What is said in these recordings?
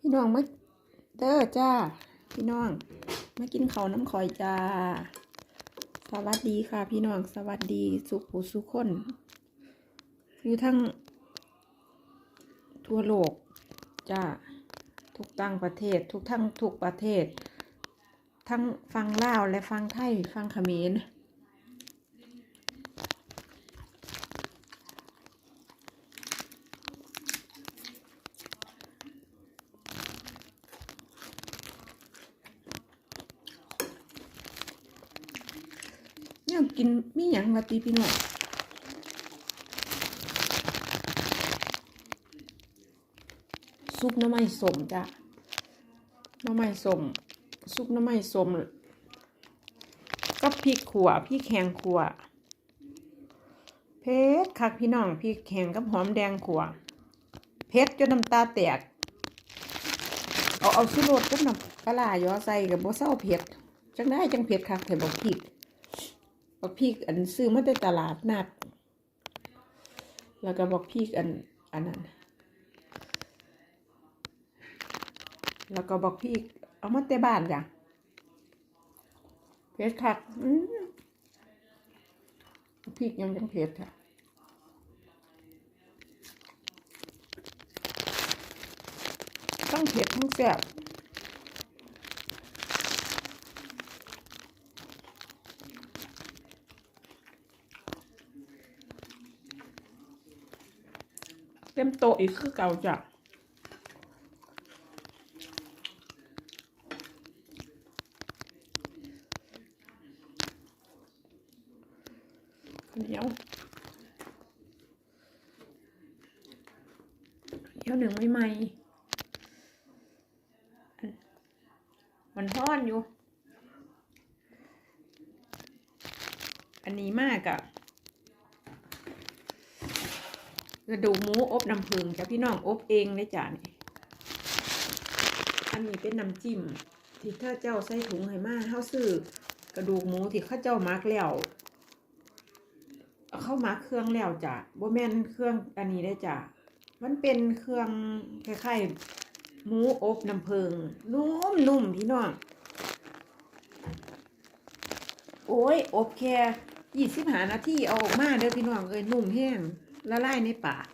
พี่น้องมาเด้อจ้า พี่น้อง มากินเขาน้ำข่อยจ้า สวัสดีค่ะ พี่น้อง สวัสดีสุขผู้สุขคนอยู่ทั้ง ทั่วโลกจ้า ทุกต่างประเทศ ทุกทั้งทุกประเทศ ทั้งฟังลาวและฟังไทย ฟังเขมร เนี่ยกินมีหยังมาตีพี่น้องซุปน้ำไม้สมจ้ะน้ำไม้สมซุปน้ำไม้สมกับพริกขัวพริกแห้งขัวเผ็ดคักพี่น้องพริกแห้งกับหอมแดงขัวเผ็ดจนน้ำตาแตกเอาเอาชูรสกับน้ำปลาร้าย้อใส่กับบ่เศร้าเผ็ดจังได้จังเผ็ดคักแต่บอกพริก บอกพริกอันซื้อมาได้ตลาดนัด แล้วก็บอกพริกอันอันนั้น แล้วก็บอกพริกเอามาแต่บ้านจ้ะเผ็ดคักอื้อพริกยังจังเผ็ดค่ะทั้งเผ็ดทั้งแซ่บ เต็มโตะอีกคือเก่าจ้ะเหนียวเดี๋ยวหนึ่งไม่ไหมอันมันทอนอยู่ อันนี้มากอะ กระดูกหมูอบน้ำผึ้งจ้ะพี่น้องอบเองเลยจ้ะนี่อันนี้เป็นน้ำจิ้มที่ถ้าเจ้าใส่ถุงให้มาเท่าซื้อกระดูกหมูที่ข้าเจ้ามักแล้วเอาเข้ามาเครื่องแล้วจ้ะบ่แม่นเครื่องอันนี้ได้จ้ะมันเป็นเครื่องคล้ายๆหมูอบน้ำผึ้งนุ่มๆพี่น้องโอ้ยอบแค่ยี่สิบหานาทีเอาออกมาเด้อพี่น้องเอ้ยนุ่มแห้ง ละลายในปาก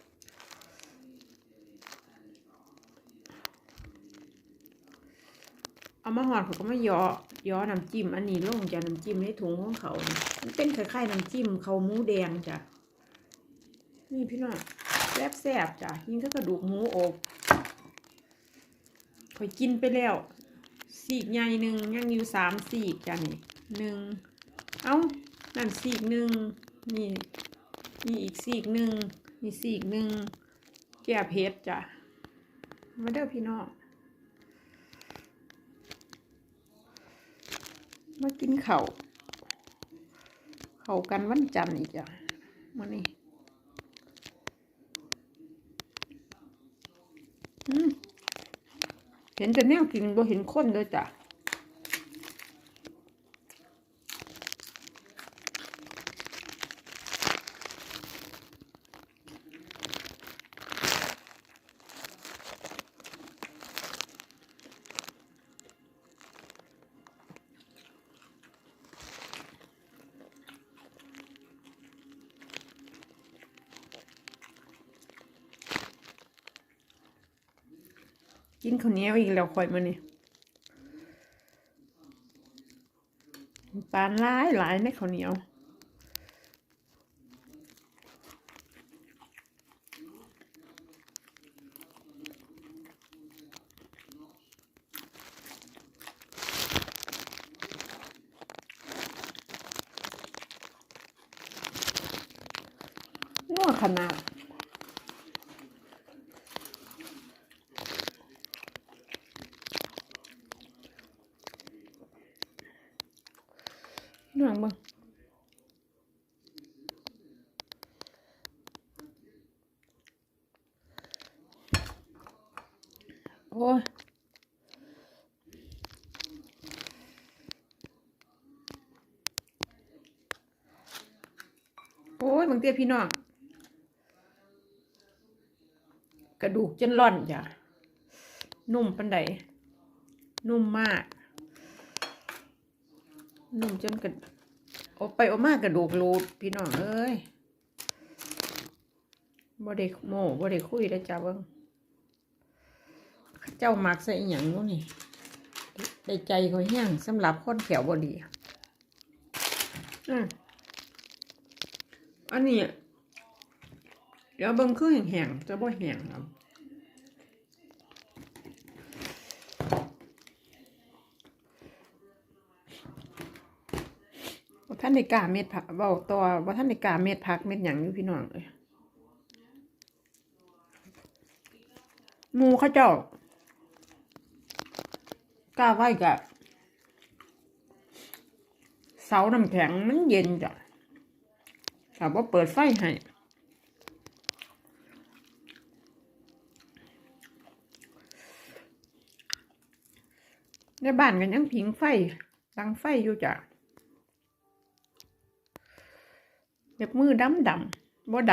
เอามาหอดเขาก็มาย่อย่อน้ำจิ้มอันนี้ลงจากน้ำจิ้มในถุงของเขา มันเป็นคล้ายๆน้ำจิ้มเขาหมูแดงจ้ะ นี่พี่น้องแซ่บๆจ้ะยิ่งถ้ากระดูกหมูอบข่อยกินไปแล้วสีกใหญ่หนึ่งยังอยู่สามสีกจ้ะนี่หนึ่งเอ้านั่นสีกหนึ่งนี่ นี่อีกสีกหนึ่งนี่สีกหนึ่งแก่เพชรจ้ะมาเด้อพี่น้องมากินเขา่าเข่ากันวันจันทร์อีกจ้ะมานี่เห็นแต่แนวกินบ่เห็นคนเลยจ้ะ กินข้าวเหนียวอีกแล้วข่อยมานี่ปานหลายหลายในข้าวเหนียวนัวขนาด หนังบ้างโอ้ยโอ้ยบางเตี้ยพี่น้องกระดูกจนร่อนจ้ะนุ่มปันใดนุ่มมาก นุ่มจนกระโอไปโอมากกระดูกรูดพี่น้องเอ้ยบ่ได้โม่บ่ได้คุยได้จ้าเบิ่งเจ้ามักใส่หย่างนู้นนี่ได้ใจเขาแห้งสำหรับคนแขวบ่ดีอันนี้เดี๋ยวเบิ่งคือแห้งๆจะบ่แห้งครับ ว่าท่านในกาเม็ดผักเบาตัวว่าท่านในกาเม็ดผักเม็ดหยังอยู่พี่น้องเลยหมูเขาเจ้ากล้าไว้กะเสาน้ำแข็งมันเย็นจ้ะแต่ว่าเปิดไฟให้ในบ้านกันยังผิงไฟดังไฟอยู่จ้ะ็บมือดำดำบ่ด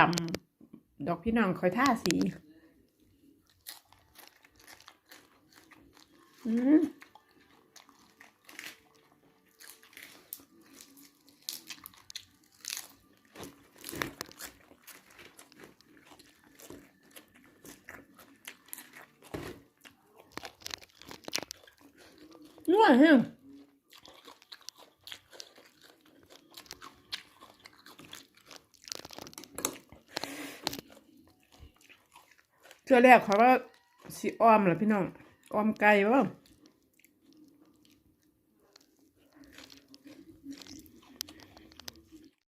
ำดอกพี่น้องคอยท่าสีอืมนัวแฮง เทื่อแรกเขาก็สีอ้อมแหละพี่น้องอ้อมไก่ว่า